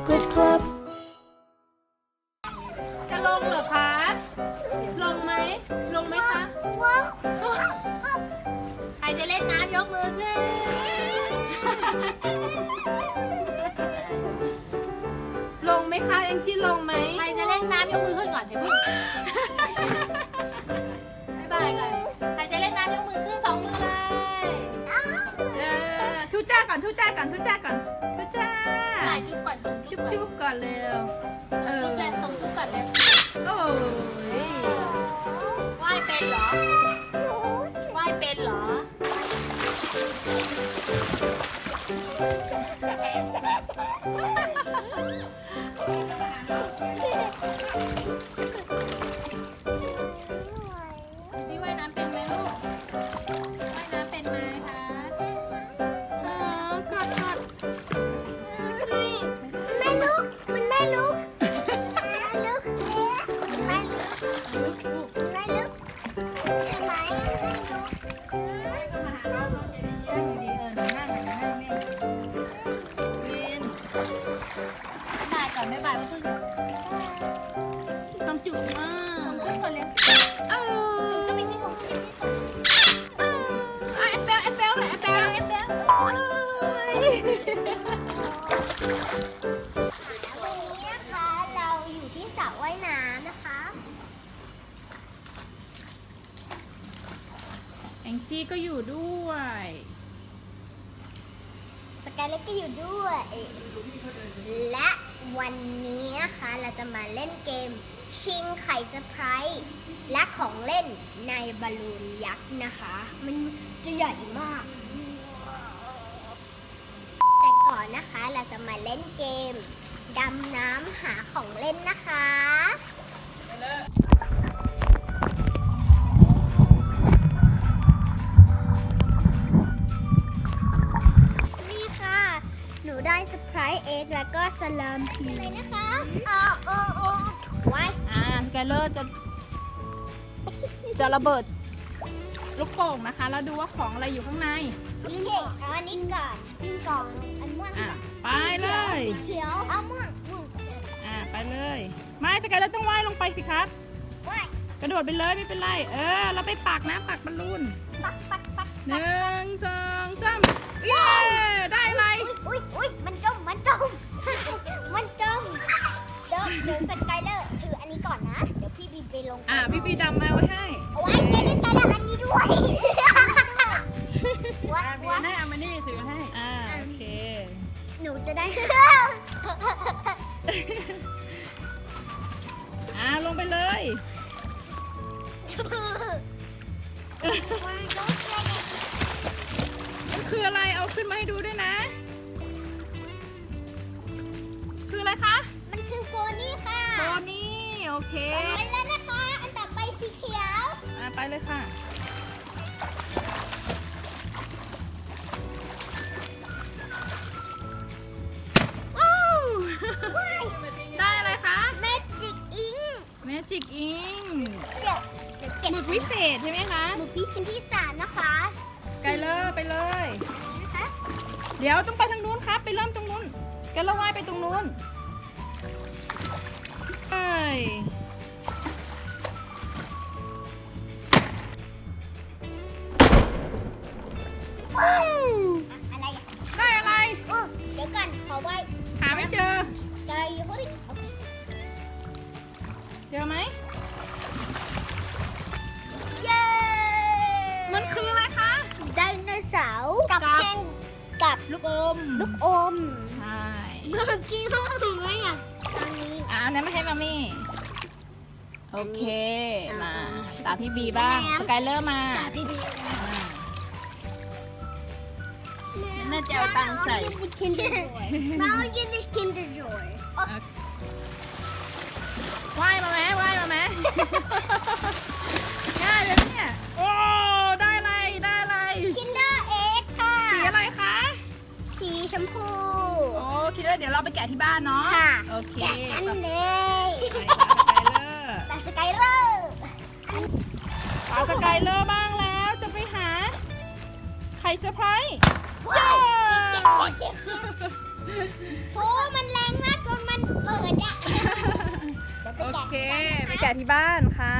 Secret Club จะลงเหรอคะ ลงไหม ลงไหมคะ ใครจะเล่นน้ำยกมือขึ้นลงไหมคะ แองจี้ลงไหมใครจะเล่นน้ำยกมือขึ้นก่อนเดี๋ยวพึ่งบายบายก่อนใครจะเล่นน้ำยกมือขึ้นสองมือเลย เออทุจ้าก่อนทุจ้าก่อนทุจ้า บบก่อนจุ๊บก่อนเร็ว เออจุ๊บเลยส่งจุ๊บก่อนเลยโอ้ยว่ายเป็นเหรอว่ายเป็นเหรอพี่ นนี้นะคะเราอยู่ที่สระว่ายน้ำนะคะแองจี้ก็อยู่ด้วย สกายเล็กก็อยู่ด้วย และวันนี้นะคะเราจะมาเล่นเกมชิงไข่เซอร์ไพรส์และของเล่นในบอลลูนยักษ์นะคะ มันจะใหญ่มากแต่ ก่อนนะคะ เราจะมาเล่นเกมดำน้ำหาของเล่นนะคะนี่ค่ะ หนูได้สไปร์เอ็กแล้วก็สลามพีเลยนะคะอ๋อโอ้โอ้ไว้อ่าแกเลอร์จะจะระเบิดลูกโป่งนะคะ แล้วดูว่าของอะไรอยู่ข้างในยิงก่อนเอาอันนี้ก่อนยิงก่อน ม่วงอะก่อนไปเลย เขียวเอาม่วงม่วงอ่าไปเลย ไม่สกายเลอร์ต้องว่ายลงไปสิครับไว้กระโดดไปเลยไม่เป็นไร เออ เราไปปักนะปักบอลลูนปักปักปักหนึ่งสองสามเย้ได้อะไรอุ้ยอุ้ยมันจมมันจมมันจมเดี๋ยวเดี๋ยวสกายเลอร์ถืออันนี้ก่อนนะ เดี๋ยวพี่บีไปลงอ่าพี่ปีดำมาไว้ให้เอาไว้ใช้ด้วยสกายเลอร์อันนี้ด้วย ได้ อ่าลงไปเลย มันคืออะไรเอาขึ้นมาให้ดูด้วยนะ คืออะไรคะมันคือโพนี่ค่ะโพนี่โอเคไปแล้วนะคะ อันต่อไปสีเขียว อ่าไปเลยค่ะ เดี๋ยวต้องไปทางนู้นครับ ไปเริ่มตรงนู้นแกันละว่ายไปตรงนู้นเอ้ยว้าวอะอะไรอะได้อะไรโอ้เดี๋ยวก่อนขอไหว้หาไม่เจอใจอยู่พอดีโอเคเจอไหมเย้มันคืออะไรคะไดโนเสาร์กับกับแข่ง กับลูกอมลูกอมใช่เมื่อกี้เขาถือไว้อะตอนนี้อ่าอันนั้นมาให้มามี่ โอเคอันนี้มาตามพี่บีบ้างสกายเลอร์มาตาพี่บีอ่าน่าจะเอาตังค์ใส่มาเอากินดิคินเดอร์จอยว่ายมาไหมว่ายมาไหม เนาะ ค่ะ โอเคแกะอันเลยไปตามสกายเลอร์แต่สกายเลอร์ตามสกายเลอร์บ้างแล้ว จะไปหาไข่เซอร์ไพรส์ว้าวเย้เจ็บเจ็บเจ็บเจ็บโอ้มันแรงมากจนมันเปิดอะดี๋ยวไปโอแกะเคกันไปนะคะแกะที่บ้านค่ะ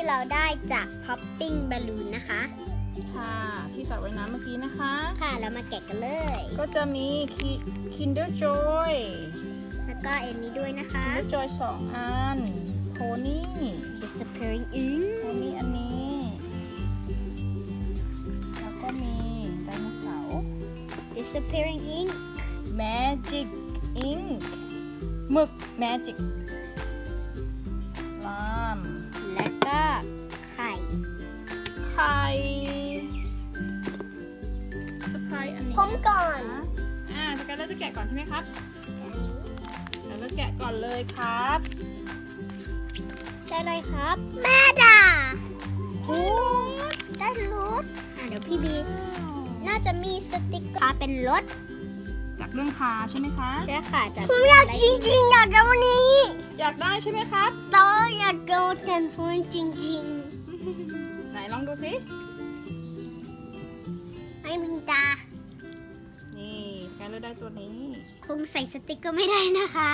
ที่เราได้จากพ็อปปิ้งบอลลูนนะคะ ค่ะที่สระว่ายน้ำเมื่อกี้นะคะ ค่ะเรามาแกะกันเลย ก็จะมี Kinder Joy แล้วก็อันนี้ด้วยนะคะ Kinder Joy สองอันโพนี่ disappearing ink โพนี่อันนี้ แล้วก็มีไดโนเสาร์ disappearing ink Magic Ink หมึก Magic ลาม แล้วก็ไข่ ไข่สไปอันนี้ผมก่อนนะคะอ่าจะกันเราจะแกะก่อนใช่ไหมครับเดี๋ยวเราแกะก่อนเลยครับใช่เลยครับ แม่ด่าโอ้ได้รถอะเดี๋ยวพี่บี น่าจะมีสติกเกอร์เป็นรถจากเรื่องคาใช่ไหมคะ ใช่ค่ะจากผมอยากจริงๆอยากได้วันนี้ อยากได้ใช่ไหมครับต้ออยากโดนแทนพูนจริงไหนลองดูสิๆไม่มีตา นี่กันเราได้ตัวนี้ คงใส่สติกเกอร์ไม่ได้นะคะ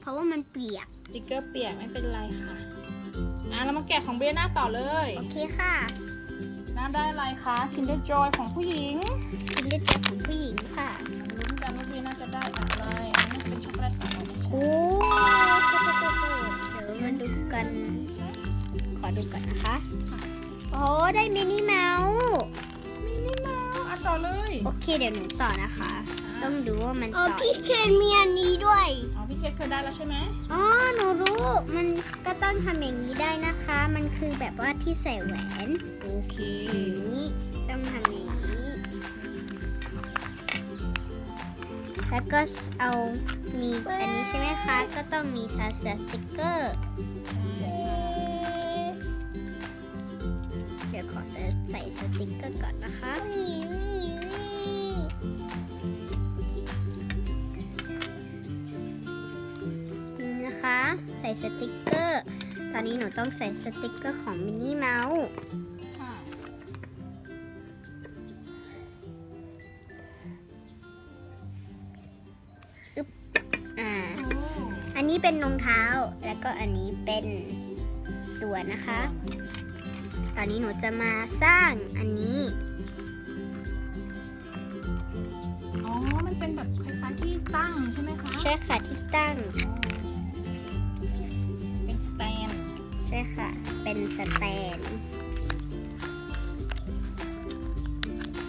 เพราะว่ามันเปียก สติ๊กเกอร์เปียกไม่เป็นไรค่ะ อะเรามาแกะของเบรน่าต่อเลย โอเคค่ะ น่าได้อะไรคะ Kinder Joy ของผู้หญิงคุณเลือกเจ็บของผู้หญิงค่ะ ลุ้นกันว่าเบรน่าจะได้อะไรอันนี้เป็นช็อกโกแลตของเราโอ้เดี๋ยวมาดู กัน ขอดูก่อนนะคะ โอ้ได้มินิเมาส์ มินิมาอะต่อเลย โอเคเดี๋ยวหนูต่อนะคะ ต้องดูว่ามันอ๋อต่อพี่เคนมีอันนี้ด้วย อ๋อพี่เคสเคยได้แล้วใช่ไหมอ๋อหนูรู้ มันก็ต้องทำอย่างนี้ได้นะคะ มันคือแบบว่าที่ใส่แหวน โอเค อย่างนี้ แล้วก็เอามีอันนี้ใช่ไหมคะ ก็ต้องมีสาสติกเกอร์เดี๋ยวขอใส่ใส่สติกเกอร์ก่อนนะคะนี่นะคะ ใส่สติกเกอร์ ตอนนี้หนูต้องใส่สติกเกอร์ของมินนี่เมาส์ นนี้เป็นรองเท้า แล้วก็อันนี้เป็นตัวนะคะ ตอนนี้หนูจะมาสร้างอันนี้ อ๋อ มันเป็นแบบคล้ายๆที่ตั้งใช่ไหมคะ ใช่ค่ะที่ตั้ง เป็นสแตนใช่ค่ะ เป็นสแตน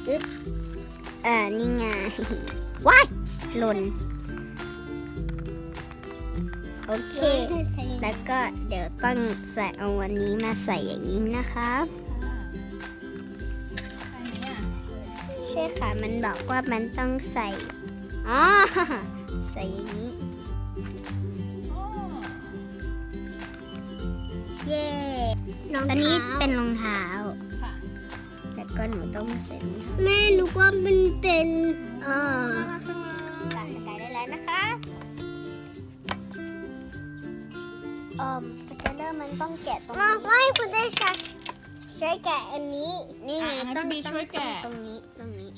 อึ๊บอ่านี่ไงว้ายหล่น โอเค แล้วก็เดี๋ยวต้องใส่เอาวันนี้มาใส่อย่างนี้นะคะใช่ไหมอะใช่ค่ะ มันบอกว่ามันต้องใส่ อ๋อ ใส่อย่างนี้อ๋อเย้รองตอนนี้เท้าเป็นรองเท้าค่ะแล้วก็หนูต้องใส่รองเท้าแม่หนูว่ามันเป็น เอ่อ เอ่อสแกนเนอร์มันต้องแกะตรงไม่นี้ไม่คุณได้ใช้ใช้แกะอันนี้ นี่ไงอะให้ต้องพี่บีต้องช่วยแกะ ตรงนี้ตรงนี้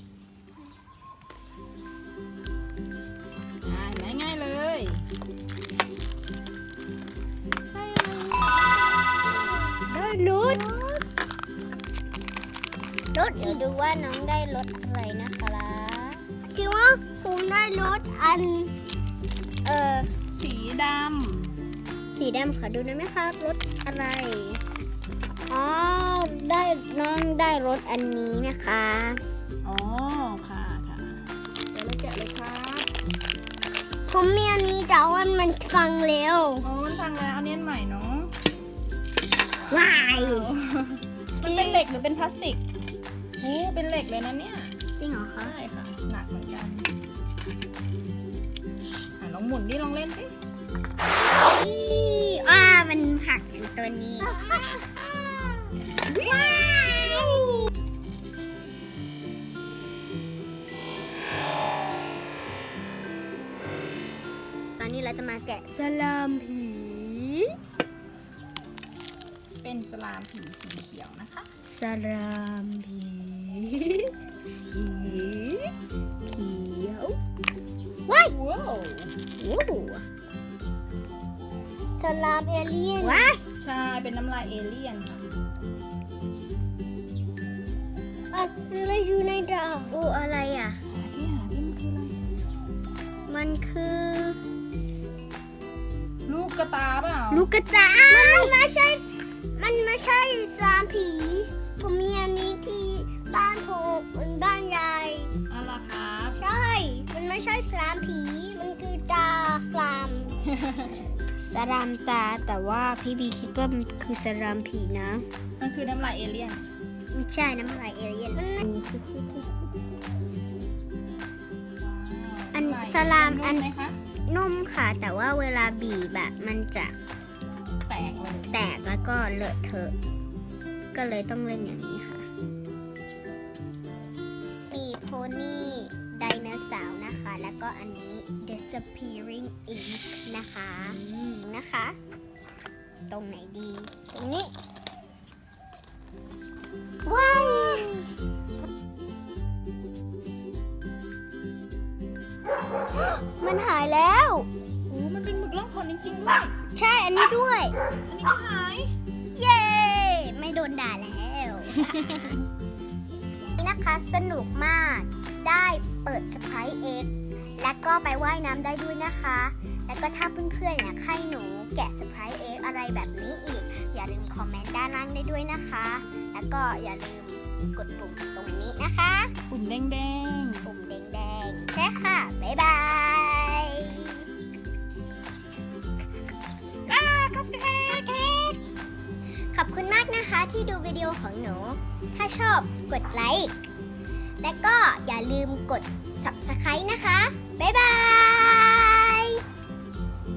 อ่าเห็นไหมง่ายเลยได้รถรถอีกดูว่าน้องได้รถอะไรนะคะคิดว่าผมได้รถอัน เออ สีด สีดำขอดูได้ไหมครับรถอะไร อ๋อ ได้น้องได้รถอันนี้นะคะำอ๋อ ค่ะค่ะเดี๋ยวเราแกะเลยครับ ผมมีอันนี้แต่ว่ามันฟังเร็วโอ้มันทางแล้วอันนี้อันใหม่เนาะว้ายมันเป็นเหล็กหรือเป็นพลาสติกโอ้เป็นเหล็กเลยนะเนี่ย จริงเหรอคะ ใช่ค่ะ หนักเหมือนกันอะลองหมุนดิ ลองเล่นสิ ว้ามันผักอยู่ตัวนี้ ว้าตอนนี้เราจะมาแกะสลามผี เป็นสลามผีสีเขียวนะคะ สลามผี สลามเอเลียนว้ายใช่เป็นน้ำลายเอเลี่ยนค่ะอะไรอยู่ในดาวโอ้อะไรอะ หาที่หาที่มันคืออะไรมันคือ ลูกกระตาเปล่าลูกกระตายมันไม่ใช่ มันไม่ใช่สามผี ผมมีอันนี้ที่บ้านผมมันบ้านยาย ใช่สลามผี มันคือตาสลาม สลามตาแต่ว่าพี่บีคิดว่ามันคือสลามผีนะ มันคือน้ำลายเอเลี่ยน ไม่ใช่น้ำลายเอเลี่ยน อันว้วสลามอันไหมคะนุ่มค่ะ แต่ว่าเวลาบีบแบบมันจะแตกเลยแตกแล้วก็เลอะเทอะ ก็เลยต้องเล่นอย่างนี้ค่ะมีโพนี่ ไดโนเสาร์นะคะ แล้วก็อันนี้ disappearing ink นะคะอืมนะคะ ตรงไหนดี ตรงนี้ ว้ายมันหายแล้วโอ้มันเป็นหมึกล่องหนจริงๆด้วยใช่ อันนี้ด้วย อันนี้ก็หาย เย้ ไม่โดนด่าแล้วนี่นะคะสนุกมาก ได้เปิดสไปเอ็กและก็ไปว่ายน้ำได้ด้วยนะคะ แล้วก็ถ้าเพื่อนๆอยากให้หนูแกะสไปเอ็กอะไรแบบนี้อีก อย่าลืมคอมเมนต์ด้านล่างได้ด้วยนะคะ แล้วก็อย่าลืมกดปุ่มตรงนี้นะคะ ปุ่มแดงปุ่มแดงๆ ใช่ค่ะ บ๊ายบายอ่าขอบคุณค่ะขอบคุณมากนะคะที่ดูวิดีโอของหนู ถ้าชอบกดไลค์ และก็อย่าลืมกด subscribe นะคะ บ๊ายบาย